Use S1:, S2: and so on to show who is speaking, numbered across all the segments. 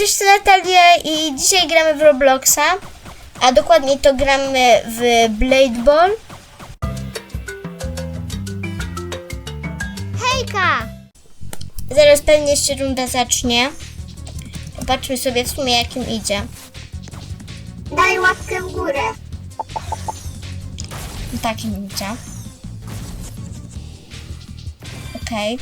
S1: Cześć, to Natalia i dzisiaj gramy w Robloxa, a dokładniej to gramy w Blade Ball. Hejka! Zaraz pewnie się runda zacznie. Popatrzmy sobie w sumie jak im idzie.
S2: Daj łapkę w górę.
S1: Tak im idzie. Okej.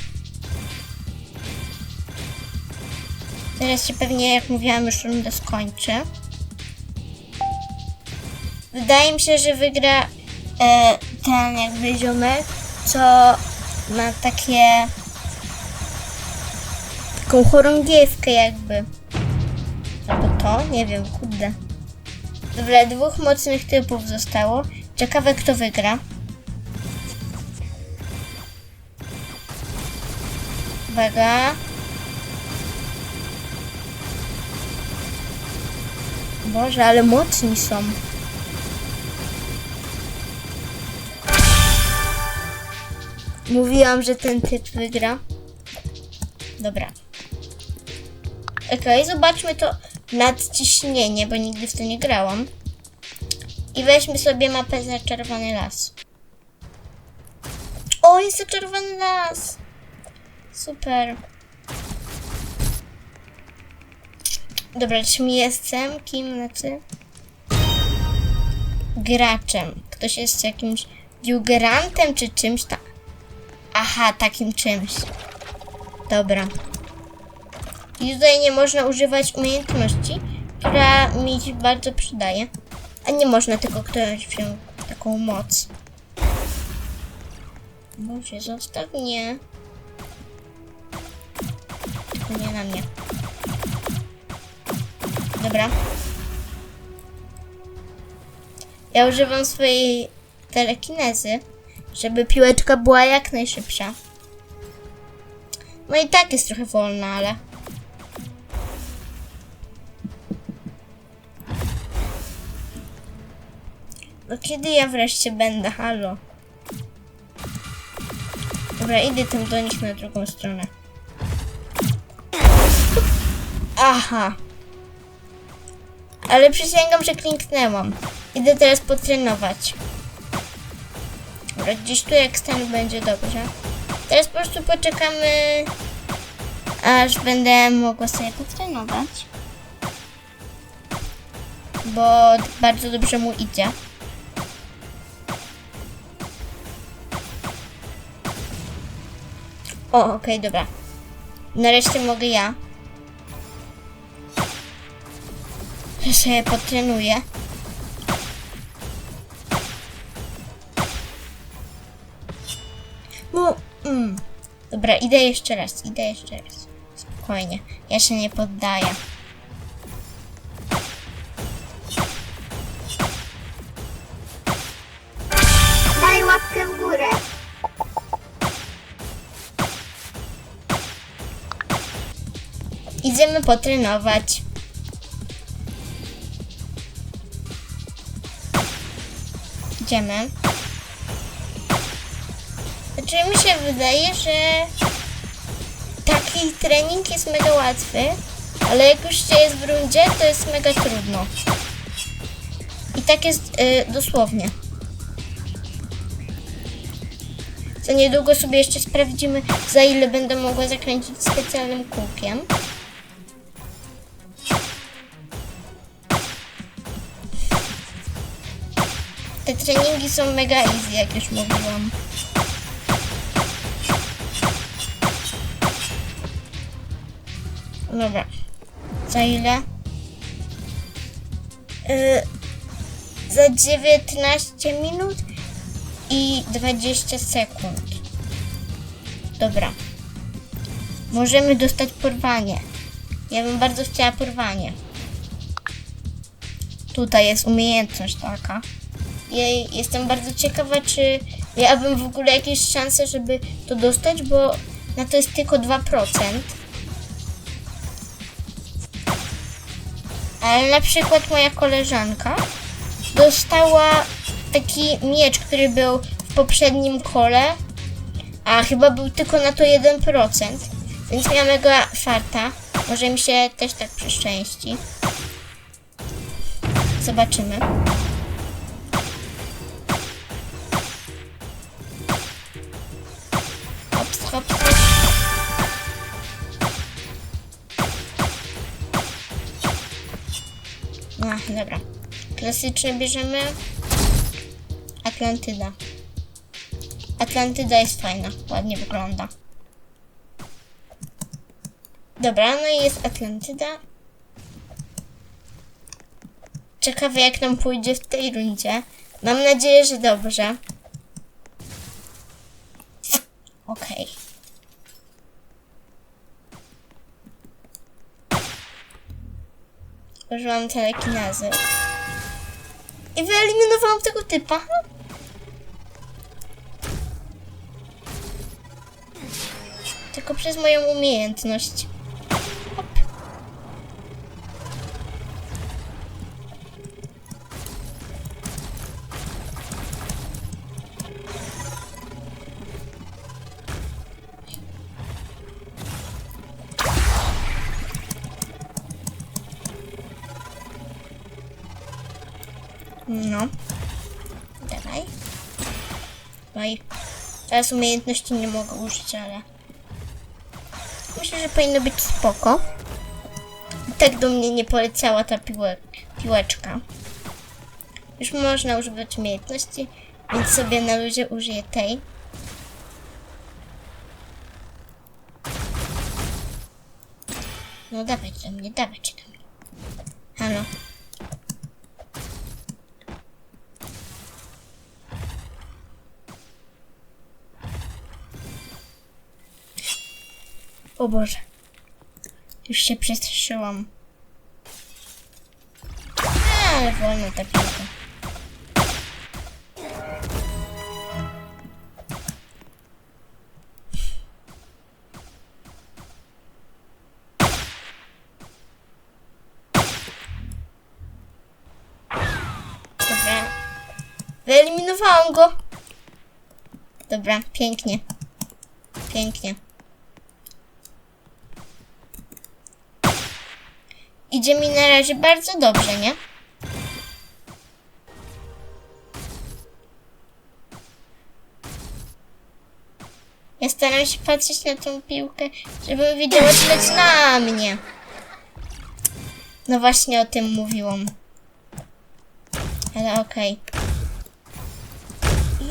S1: Teraz się pewnie, jak mówiłam, już runda skończy. Wydaje mi się, że wygra e, ten jakby ziomek, co ma takie taką chorągiewkę jakby. Albo to? Nie wiem, kurde. Dobra, dwóch mocnych typów zostało. Ciekawe, kto wygra. Uwaga. Boże, ale mocni są. Mówiłam, że ten typ wygra. Dobra. Okej, zobaczmy to nadciśnienie, bo nigdy w to nie grałam. I weźmy sobie mapę za czerwony las. O, jest to czerwony las! Super. Dobra, czym jestem? Kim, znaczy? Graczem. Ktoś jest jakimś viewgerantem czy czymś tam. Aha, takim czymś. Dobra. I tutaj nie można używać umiejętności, która mi się bardzo przydaje. A nie można tylko ktoś wziął taką moc. Boże, zostaw mnie. Tylko nie na mnie. Dobra. Ja używam swojej telekinezy, żeby piłeczka była jak najszybsza. No i tak jest trochę wolna, ale... No kiedy ja wreszcie będę? Halo. Dobra, idę tam do nich na drugą stronę. Aha. Ale przysięgam, że kliknęłam. Idę teraz potrenować. Dobra, gdzieś tu jak stan będzie dobrze. Teraz po prostu poczekamy, aż będę mogła sobie potrenować. Bo bardzo dobrze mu idzie. O, okej, dobra. Nareszcie mogę ja. Że sobie potrenuję. No, mm. Dobra, idę jeszcze raz, idę jeszcze raz. Spokojnie, ja się nie poddaję.
S2: Daj łapkę w górę.
S1: Idziemy potrenować. Idziemy. Znaczy mi się wydaje, że taki trening jest mega łatwy, ale jak już się jest w rundzie, to jest mega trudno. I tak jest y, dosłownie. Za niedługo sobie jeszcze sprawdzimy, za ile będę mogła zakręcić specjalnym kółkiem. Te treningi są mega easy, jak już mówiłam. Dobra. Za ile? Yy, za 19 minut i 20 sekund. Dobra. Możemy dostać porwanie. Ja bym bardzo chciała porwanie. Tutaj jest umiejętność taka. Ja jestem bardzo ciekawa, czy ja bym w ogóle jakieś szanse, żeby to dostać, bo na to jest tylko 2%. Ale na przykład moja koleżanka dostała taki miecz, który był w poprzednim kole, a chyba był tylko na to 1%, więc miała mega farta. Może mi się też tak przeszczęści. Zobaczymy. A, dobra. Klasyczne bierzemy. Atlantyda. Atlantyda jest fajna, ładnie wygląda. Dobra, no i jest Atlantyda. Ciekawe jak nam pójdzie w tej rundzie. Mam nadzieję, że dobrze. Okej. Użyłam telekinazy. I wyeliminowałam tego typa. Tylko przez moją umiejętność. No. Dawaj. No i teraz umiejętności nie mogę użyć, ale myślę, że powinno być spoko. Tak do mnie nie poleciała ta piłek, piłeczka. Już można używać umiejętności, więc sobie na luzie użyję tej. No dawać do mnie, dawać do mnie. Halo. O Boże. Już się przestraszyłam. Ale wolno ta piłka. Wyeliminowałam go. Dobra, pięknie. Pięknie. Idzie mi na razie bardzo dobrze, nie? Ja staram się patrzeć na tą piłkę, żebym wiedziała, leci na mnie. No właśnie o tym mówiłam. Ale okej.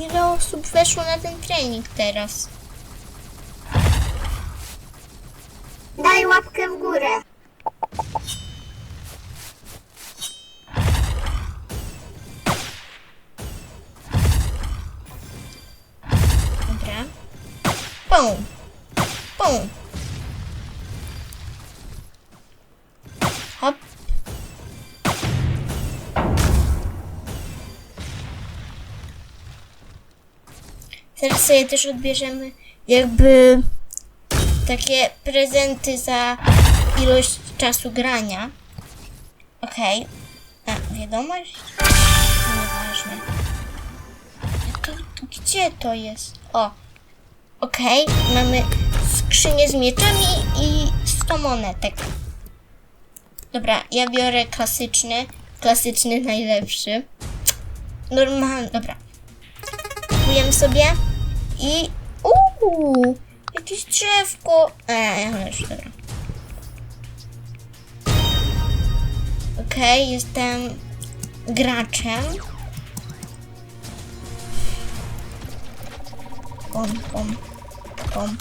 S1: Ile osób weszło na ten trening teraz?
S2: Daj łapkę w górę.
S1: Pum. Hop. Teraz sobie też odbierzemy jakby takie prezenty za ilość czasu grania. Okej. A, wiadomość? Nieważne. To, gdzie to jest? O. Okej, mamy skrzynię z mieczami i 100 monetek. Dobra, ja biorę klasyczny. Klasyczny najlepszy. Normalny, dobra. Kupujemy sobie i... Uuu, jakieś drzewko. Eee, już dobra. Okej, jestem graczem. Pom, pom, pom.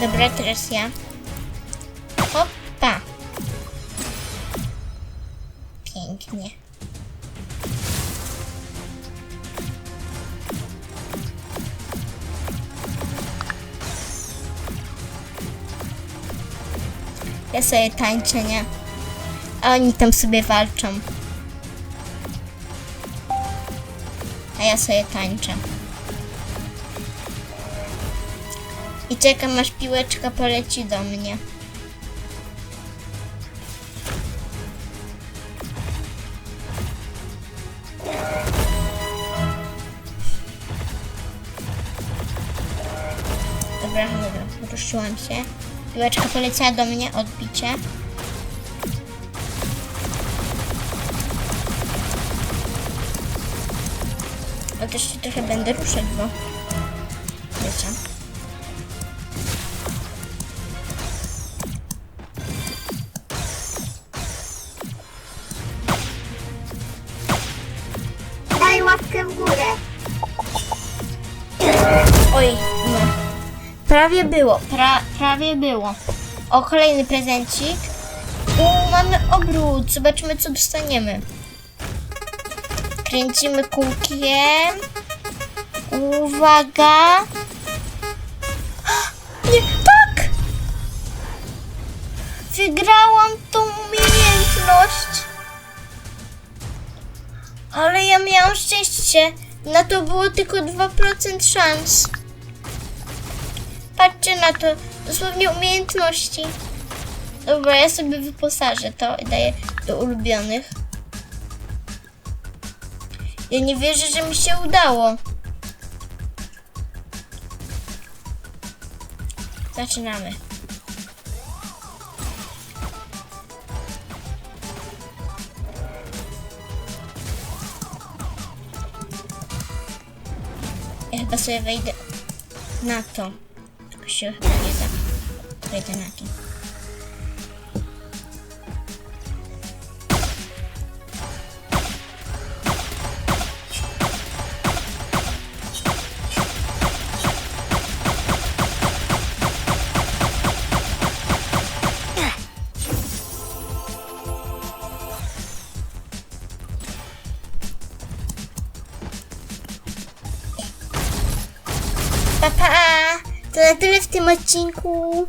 S1: Dobra, teraz ja. Hoppa. Pięknie. Ja sobie tańczę, nie? A oni tam sobie walczą. A ja sobie tańczę. Czekam aż piłeczka poleci do mnie. Dobra, dobra, ruszyłam się. Piłeczka poleciała do mnie, odbicie. Ale też się trochę będę ruszać, bo... Wiecie. Prawie było, pra, prawie było. O, kolejny prezencik. U, mamy obrót. Zobaczymy, co dostaniemy. Kręcimy kółkiem. Uwaga. Nie, tak! Wygrałam tą umiejętność. Ale ja miałam szczęście. Na to było tylko 2% szans. Patrzcie na to. Dosłownie umiejętności. Dobra, ja sobie wyposażę to i daję do ulubionych. Ja nie wierzę, że mi się udało. Zaczynamy. Ja chyba sobie wejdę na to. Tylko się chyba nie da. Odcinku.